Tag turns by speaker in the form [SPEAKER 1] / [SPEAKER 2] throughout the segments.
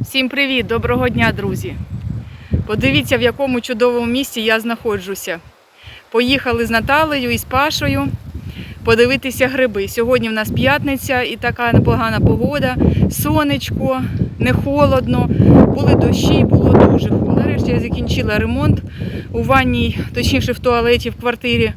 [SPEAKER 1] Всім привіт, доброго дня, друзі! Подивіться, в якому чудовому місці я знаходжуся. Поїхали з Наталею і з Пашою подивитися гриби. Сьогодні в нас п'ятниця і така непогана погода, сонечко, не холодно, були дощі, було дуже холодно. Нарешті я закінчила ремонт у ванній, точніше в туалеті в квартирі.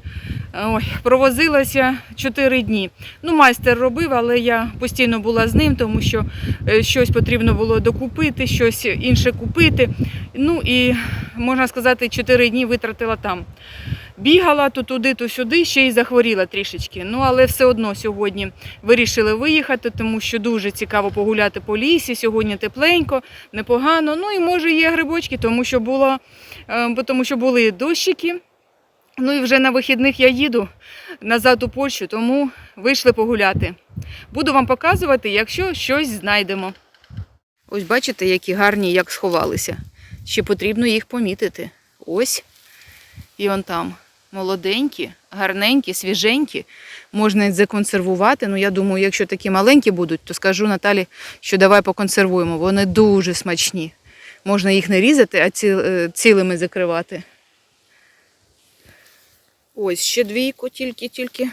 [SPEAKER 1] Ой, провозилася 4 дні. Ну, майстер робив, але я постійно була з ним, тому що е, щось потрібно було докупити, щось інше купити. Ну і можна сказати, 4 дні витратила там. Бігала то туди, то сюди, ще й захворіла трішечки. Ну, але все одно сьогодні вирішили виїхати, тому що дуже цікаво погуляти по лісі. Сьогодні тепленько, непогано. Ну і може є грибочки, тому що було, е, тому що були дощики. Ну і вже на вихідних я їду назад у Польщу, тому вийшли погуляти. Буду вам показувати, якщо щось знайдемо. Ось бачите, які гарні, як сховалися. Ще потрібно їх помітити. Ось і он там. Молоденькі, гарненькі, свіженькі. Можна законсервувати. Ну, я думаю, якщо такі маленькі будуть, то скажу Наталі, що давай поконсервуємо. Вони дуже смачні. Можна їх не різати, а е, цілими закривати. Ось ще двійко тільки-тільки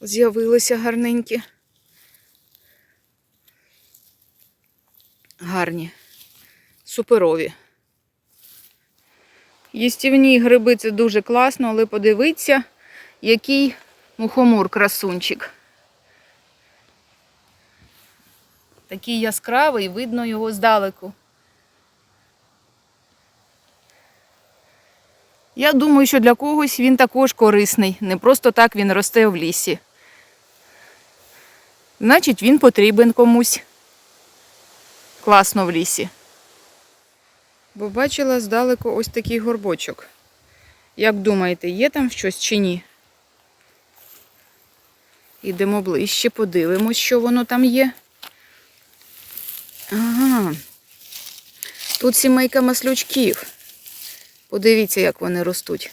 [SPEAKER 1] з'явилися гарненькі. Гарні, суперові. Їстівні гриби це дуже класно, але подивіться, який мухомор красунчик. Такий яскравий, видно його здалеку. Я думаю, що для когось він також корисний. Не просто так він росте в лісі. Значить, він потрібен комусь. Класно в лісі. Бо бачила здалеку ось такий горбочок. Як думаєте, є там щось чи ні? Ідемо ближче, подивимось, що воно там є. Ага. Тут сімейка маслючків. Подивіться, як вони ростуть.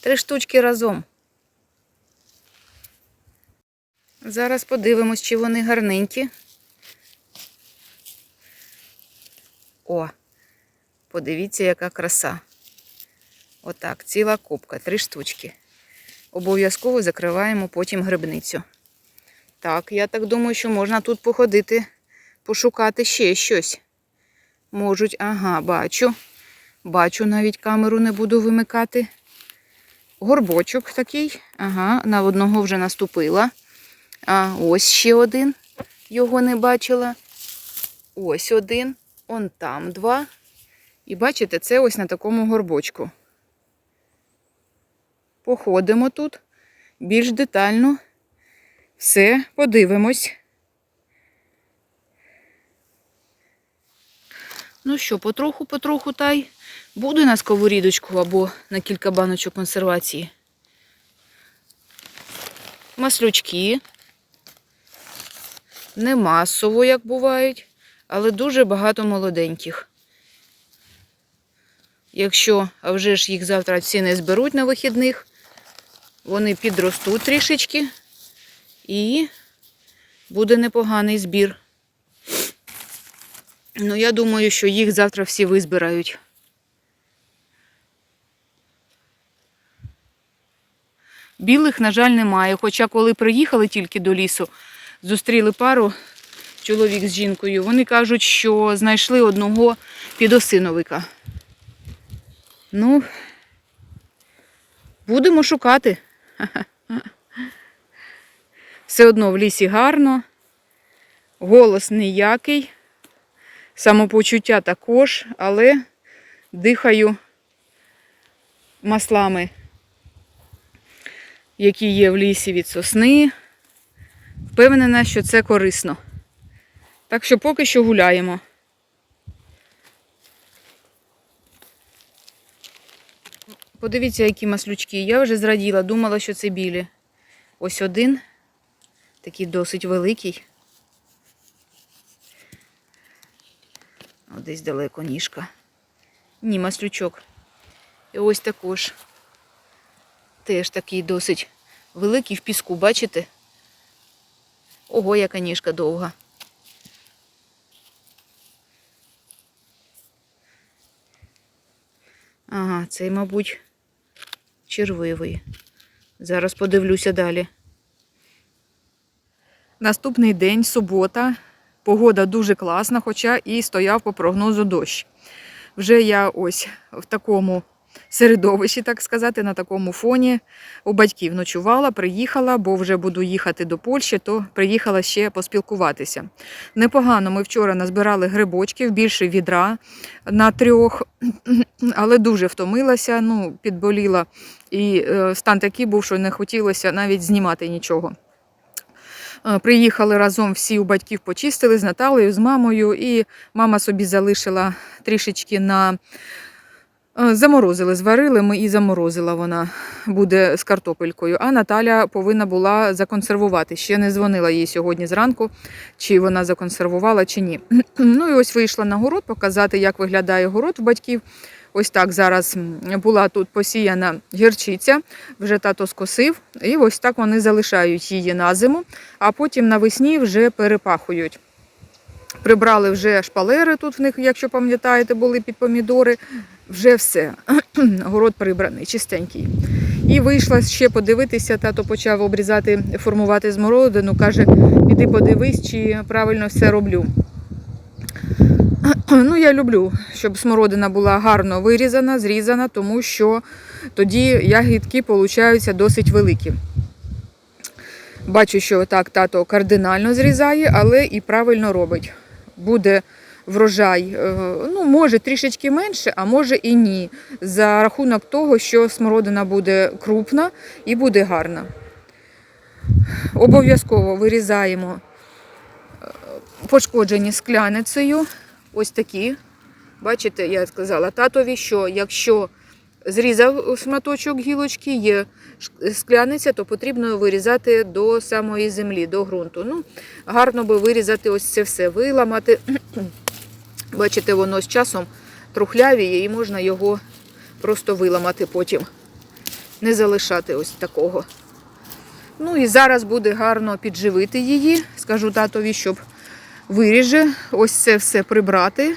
[SPEAKER 1] Три штучки разом. Зараз подивимось, чи вони гарненькі. О, подивіться, яка краса. Отак, ціла кубка, три штучки. Обов'язково закриваємо потім грибницю. Так, я так думаю, що можна тут походити, пошукати ще щось. Можуть, ага, бачу. Бачу, навіть камеру не буду вимикати. Горбочок такий. Ага, на одного вже наступила. А ось ще один. Його не бачила. Ось один. Он там два. І бачите, це ось на такому горбочку. Походимо тут більш детально. Все, подивимось. Ну що, потроху-потроху та й буде на сковорідочку або на кілька баночок консервації. Маслючки. Не масово, як бувають, але дуже багато молоденьких. Якщо, а вже ж їх завтра всі не зберуть на вихідних, вони підростуть трішечки і буде непоганий збір. Ну, я думаю, що їх завтра всі визбирають. Білих, на жаль, немає. Хоча коли приїхали тільки до лісу, зустріли пару чоловік з жінкою, вони кажуть, що знайшли одного підосиновика. Ну, будемо шукати. Все одно в лісі гарно, голос ніякий. Самопочуття також, але дихаю маслами, які є в лісі від сосни. Впевнена, що це корисно. Так що поки що гуляємо. Подивіться, які маслючки. Я вже зраділа, думала, що це білі. Ось один, такий досить великий. десь далеко ніжка. Ні, маслючок. І ось також. Теж такий досить великий в піску, бачите? Ого, яка ніжка довга. Ага, цей, мабуть, червивий. Зараз подивлюся далі. Наступний день субота. Погода дуже класна, хоча і стояв по прогнозу дощ. Вже я ось в такому середовищі, так сказати, на такому фоні у батьків ночувала, приїхала, бо вже буду їхати до Польщі, то приїхала ще поспілкуватися. Непогано ми вчора назбирали грибочків, більше відра на трьох, але дуже втомилася, ну, підболіла. І е, стан такий був, що не хотілося навіть знімати нічого. Е, Приїхали разом всі у батьків почистили з Наталею, з мамою, і мама собі залишила трішечки на е, заморозили, зварили ми і заморозила вона буде з картопелькою. А Наталя повинна була законсервувати. Ще не дзвонила їй сьогодні зранку, чи вона законсервувала, чи ні. Ну і ось вийшла на город показати, як виглядає город в батьків. Ось так зараз була тут посіяна гірчиця, вже тато скосив, і ось так вони залишають її на зиму, а потім навесні вже перепахують. Прибрали вже шпалери тут в них, якщо пам'ятаєте, були під помідори. Вже все. Город прибраний, чистенький. І вийшла ще подивитися, тато почав обрізати, формувати змородину. Каже, іди подивись, чи правильно все роблю. Ну, я люблю, щоб смородина була гарно вирізана, зрізана, тому що тоді ягідки получаються досить великі. Бачу, що так тато кардинально зрізає, але і правильно робить. Буде врожай, е, ну, може трішечки менше, а може і ні. За рахунок того, що смородина буде крупна і буде гарна. Обов'язково вирізаємо е, пошкоджені скляницею. Ось такі. Бачите, я сказала татові, що якщо зрізав шматочок гілочки, є скляниця, то потрібно вирізати до самої землі, до ґрунту. Ну, гарно би вирізати ось це все, виламати. Бачите, воно з часом трухлявіє і можна його просто виламати потім. Не залишати ось такого. Ну і зараз буде гарно підживити її. Скажу татові, щоб виріже, ось це все прибрати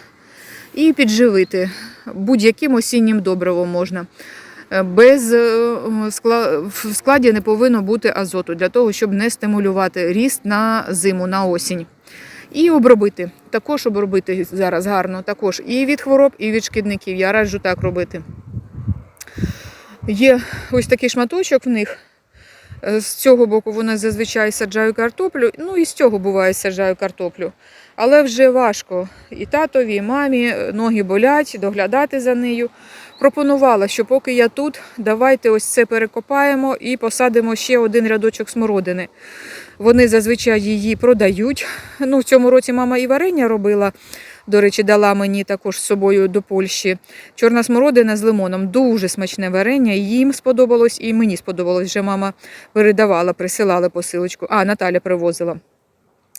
[SPEAKER 1] і підживити. Будь-яким осіннім добривом можна. Е, Без е, в складі не повинно бути азоту для того, щоб не стимулювати ріст на зиму, на осінь. І обробити. Також обробити зараз гарно, також і від хвороб, і від шкідників. Я раджу так робити. Є ось такий шматочок в них. Е, З цього боку вони зазвичай саджаю картоплю, ну і з цього буває саджаю картоплю. Але вже важко і татові, і мамі, е, ноги болять, доглядати за нею. Пропонувала, що поки я тут, давайте ось це перекопаємо і посадимо ще один рядочок смородини. Вони зазвичай її продають. Ну, в цьому році мама і варення робила. До речі, дала мені також з собою до Польщі. Чорна смородина з лимоном. Дуже смачне варення. Їм сподобалось, і мені сподобалось. Вже мама передавала, присилала посилочку. А, Наталя привозила.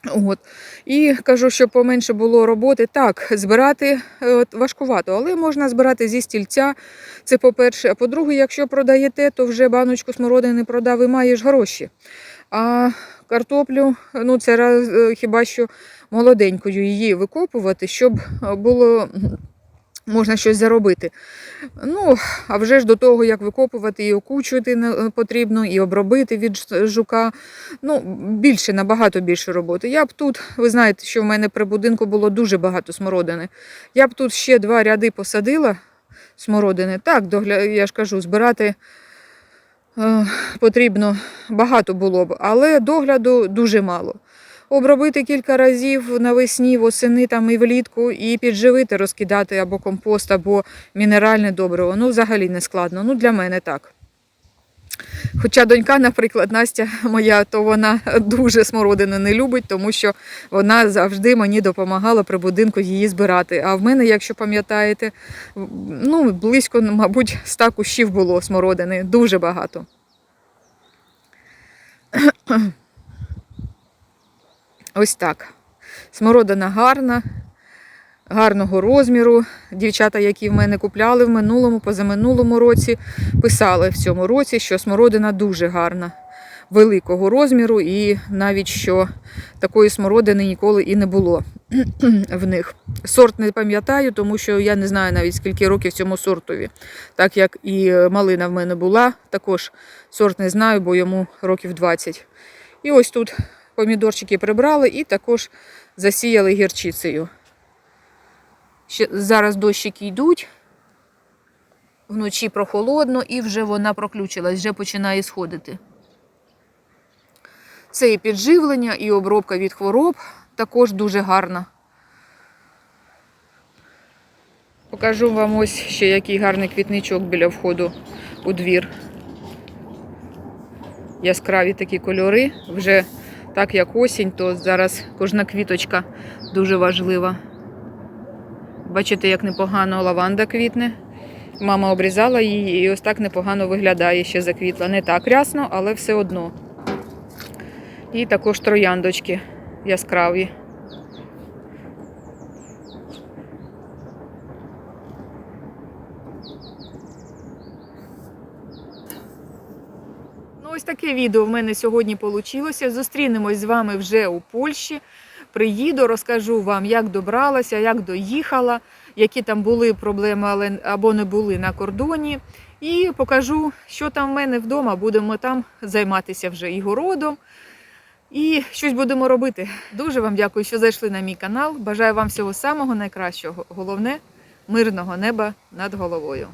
[SPEAKER 1] От. І кажу, щоб поменше було роботи. Так, збирати е, важкувато, але можна збирати зі стільця. Це по-перше. А по-друге, якщо продаєте, то вже баночку смородини продав і маєш гроші. А картоплю, ну це раз, е, хіба що молоденькою її викопувати, щоб е, було можна щось заробити. Ну, а вже ж до того, як викопувати і окучувати е, потрібно, і обробити від жука. Ну, більше, набагато більше роботи. Я б тут, ви знаєте, що в мене при будинку було дуже багато смородини. Я б тут ще два ряди посадила смородини. Так, догля... я ж кажу, збирати потрібно багато було б, але догляду дуже мало. Обробити кілька разів навесні, восени там і влітку, і підживити, розкидати або компост, або мінеральне добриво. Ну, взагалі не складно. Ну, для мене так. Хоча донька, наприклад, Настя моя, то вона дуже смородини не любить, тому що вона завжди мені допомагала при будинку її збирати. А в мене, якщо пам'ятаєте, ну, близько, мабуть, ста кущів було смородини, дуже багато. Ось так. Смородина гарна, гарного розміру. Дівчата, які в мене купляли в минулому, позаминулому році, писали в цьому році, що смородина дуже гарна. великого розміру, і навіть що такої смородини ніколи і не було в них. Сорт не пам'ятаю, тому що я не знаю навіть скільки років цьому сортові. Так як і малина в мене була, також сорт не знаю, бо йому років 20. І ось тут помідорчики прибрали і також засіяли гірчицею. Ще зараз дощики йдуть. Вночі прохолодно і вже вона проключилась, вже починає сходити. Це і підживлення, і обробка від хвороб також дуже гарна. Покажу вам ось ще який гарний квітничок біля входу у двір. Яскраві такі кольори. Вже так як осінь, то зараз кожна квіточка дуже важлива. Бачите, як непогано лаванда квітне. Мама обрізала її і ось так непогано виглядає, ще заквітла. Не так рясно, але все одно. І також трояндочки яскраві. Ну, ось таке відео в мене сьогодні вийшло. Зустрінемось з вами вже у Польщі. Приїду, розкажу вам, як добралася, як доїхала, які там були проблеми але або не були на кордоні. І покажу, що там в мене вдома. Будемо там займатися вже і городом. І щось будемо робити. Дуже вам дякую, що зайшли на мій канал. Бажаю вам всього самого найкращого. Головне мирного неба над головою.